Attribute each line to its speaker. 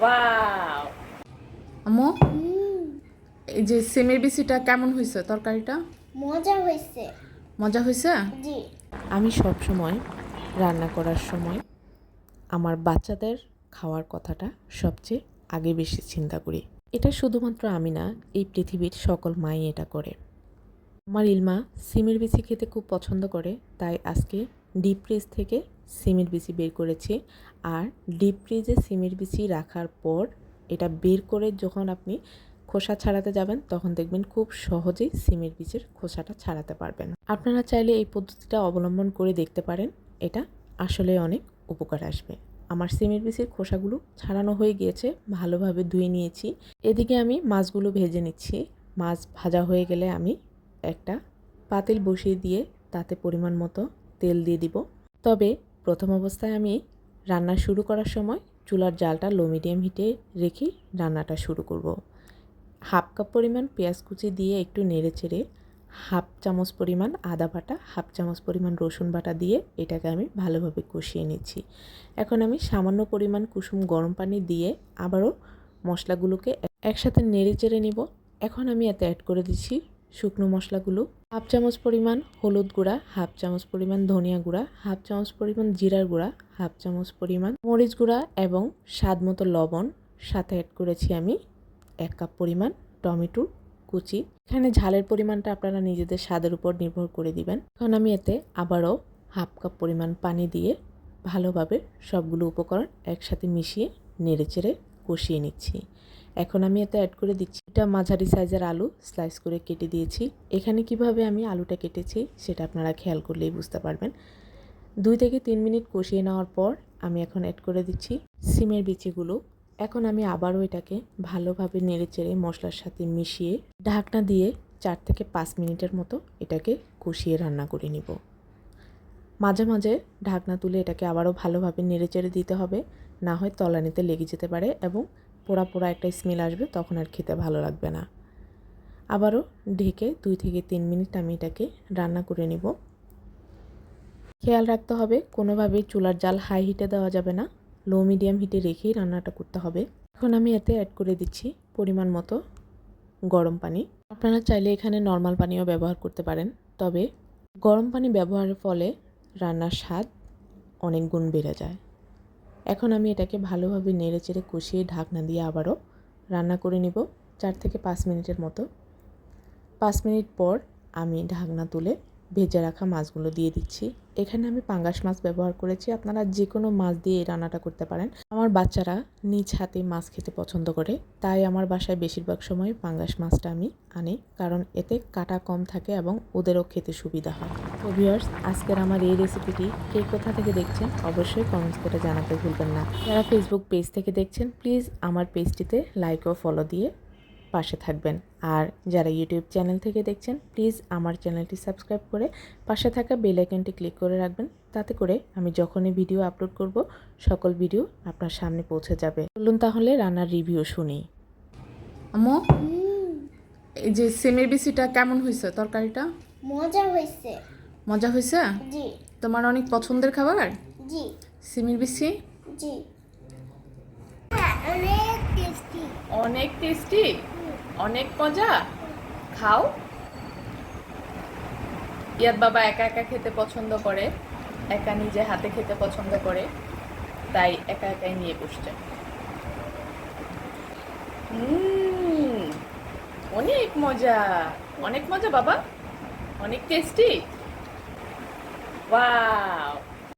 Speaker 1: Wow
Speaker 2: আম্মু? এই যে সেমের বিসিটা কেমন হয়েছে তরকারিটা?
Speaker 3: মজা হয়েছে।
Speaker 2: মজা হয়েছে?
Speaker 3: জি।
Speaker 1: আমি সব সময় রান্না করার সময় আমার বাচ্চাদের খাওয়ার কথাটা সবচেয়ে আগে বেশি চিন্তা করি। এটা শুধুমাত্র আমি না এই পৃথিবীর সকল মাই এটা করে। আমার ইলমা সিমের বিচি খেতে খুব পছন্দ করে তাই আজকে ডিপ ফ্রিজ থেকে সিমের বিচি বের করেছি। আর ডিপ ফ্রিজে সিমের বিচি রাখার পর এটা বের করে যখন আপনি খোসা ছাড়াতে যাবেন, তখন দেখবেন খুব সহজেই সিমের বীজের খোসাটা ছাড়াতে পারবেন। আপনারা চাইলে এই পদ্ধতিটা অবলম্বন করে দেখতে পারেন। এটা আসলে অনেক উপকার আসবে। আমার সিমের বীজের খোসাগুলো ছাড়ানো হয়ে গিয়েছে, ভালোভাবে ধুয়ে নিয়েছি। এদিকে আমি মাছগুলো ভেজে নিচ্ছি। মাছ ভাজা হয়ে গেলে আমি একটা পাতিল বসিয়ে দিয়ে তাতে পরিমাণ মতো তেল দিয়ে দিব। তবে প্রথম অবস্থায় আমি রান্না শুরু করার সময় চুলার জালটা লো মিডিয়াম হিটে রেখে রান্নাটা শুরু করব। হাফ কাপ পরিমাণ পেঁয়াজ কুচি দিয়ে একটু নেড়ে চেড়ে হাফ চামচ পরিমাণ আদা বাটা, হাফ চামচ পরিমাণ রসুন বাটা দিয়ে এটাকে আমি ভালোভাবে কষিয়ে নিচ্ছি। এখন আমি সামান্য পরিমাণ কুসুম গরম পানি দিয়ে আবারও মশলাগুলোকে একসাথে নেড়ে চেড়ে নিব। এখন আমি এতে অ্যাড করে দিচ্ছি শুকনো মশলাগুলো। হাফ চামচ পরিমাণ হলুদ গুঁড়া, হাফ চামচ পরিমাণ ধনিয়া গুঁড়া, হাফ চামচ পরিমাণ জিরার গুঁড়া, হাফ চামচ পরিমাণ মরিচ গুঁড়া এবং স্বাদ মতো লবণ। সাথে অ্যাড করেছি আমি এক কাপ পরিমাণ টমেটো কুচি। এখানে ঝালের পরিমাণটা আপনারা নিজেদের স্বাদের উপর নির্ভর করে দিবেন। এখন আমি এতে আবারও হাফ কাপ পরিমাণ পানি দিয়ে ভালোভাবে সবগুলো উপকরণ একসাথে মিশিয়ে নেড়েচেড়ে কষিয়ে নিচ্ছি। এখন আমি এতে অ্যাড করে দিচ্ছি এটা মাঝারি সাইজের আলু স্লাইস করে কেটে দিয়েছি। এখানে কীভাবে আমি আলুটা কেটেছি সেটা আপনারা খেয়াল করলেই বুঝতে পারবেন। দুই থেকে তিন মিনিট কষিয়ে নেওয়ার পর আমি এখন অ্যাড করে দিচ্ছি সিমের বিচিগুলো। এখন আমি আবারও এটাকে ভালোভাবে নেড়েচেড়ে মশলার সাথে মিশিয়ে ঢাকনা দিয়ে চার থেকে পাঁচ মিনিটের মতো এটাকে কষিয়ে রান্না করে নিব। মাঝে মাঝে ঢাকনা তুলে এটাকে আবারও ভালোভাবে নেড়েচেড়ে দিতে হবে। না হয় তলানিতে লেগে যেতে পারে এবং পোড়া পোড়া একটা স্মেল আসবে, তখন আর খেতে ভালো লাগবে না। আবারও ঢেকে দুই থেকে তিন মিনিট আমি এটাকে রান্না করে নিব। খেয়াল রাখতে হবে, কোনোভাবেই চুলার জাল হাই হিটে দেওয়া যাবে না। লো মিডিয়াম হিটে রেখেই রান্নাটা করতে হবে। এখন আমি এতে অ্যাড করে দিচ্ছি পরিমাণ মতো গরম পানি। আপনারা চাইলে এখানে নর্মাল পানিও ব্যবহার করতে পারেন, তবে গরম পানি ব্যবহারের ফলে রান্নার স্বাদ অনেক গুণ বেড়ে যায়। এখন আমি এটাকে ভালোভাবে নেড়ে চেড়ে কষিয়ে ঢাকনা দিয়ে আবারও রান্না করে নিব চার থেকে পাঁচ মিনিটের মতো। পাঁচ মিনিট পর আমি ঢাকনা তুলে ভেজে রাখা মাছগুলো দিয়ে দিচ্ছি। এখানে আমি পাঙ্গাস মাছ ব্যবহার করেছি। আপনারা যে কোনো মাছ দিয়ে এই রান্নাটা করতে পারেন। আমার বাচ্চারা নিজ হাতে মাছ খেতে পছন্দ করে। তাই আমার বাসায় বেশিরভাগ সময় পাঙ্গাস মাছটা আমি আনি। কারণ এতে কাটা কম থাকে এবং ওদেরও খেতে সুবিধা হয়। তো ভিউয়ার্স, আজকের আমার এই রেসিপিটি কে কোথা থেকে দেখছেন অবশ্যই কমেন্টস করে জানাতে ভুলবেন না। যারা ফেসবুক পেজ থেকে দেখছেন প্লিজ আমার পেজটিতে লাইক ও ফলো দিয়ে পাশে থাকবেন। আর যারা ইউটিউব চ্যানেল থেকে দেখছেন প্লিজ আমার চ্যানেলটি সাবস্ক্রাইব করে পাশে থাকা বেল আইকনটি ক্লিক করে রাখবেন। তাতে করে আমি যখনই ভিডিও আপলোড করব সকল ভিডিও আপনার সামনে পৌঁছে যাবে। বলুন তাহলে রান্নার রিভিউ শুনি।
Speaker 2: আম্মু এই যে সেমের বিসিটা কেমন হয়েছে তরকারিটা?
Speaker 3: মজা হয়েছে।
Speaker 2: মজা হয়েছে?
Speaker 3: জি।
Speaker 2: তোমার অনেক পছন্দের খাবার?
Speaker 3: জি।
Speaker 2: সিমের বিসি
Speaker 3: জি। হ্যাঁ, অনেক টেস্টি
Speaker 1: অনেক টেস্টি অনেক মজা। খাও। ইয়ার বাবা একা একা খেতে পছন্দ করে, একা নিজে হাতে খেতে পছন্দ করে, তাই একা একাই নিয়ে বসছে। অনেক মজা। অনেক মজা বাবা। অনেক টেস্টি। ওয়াও।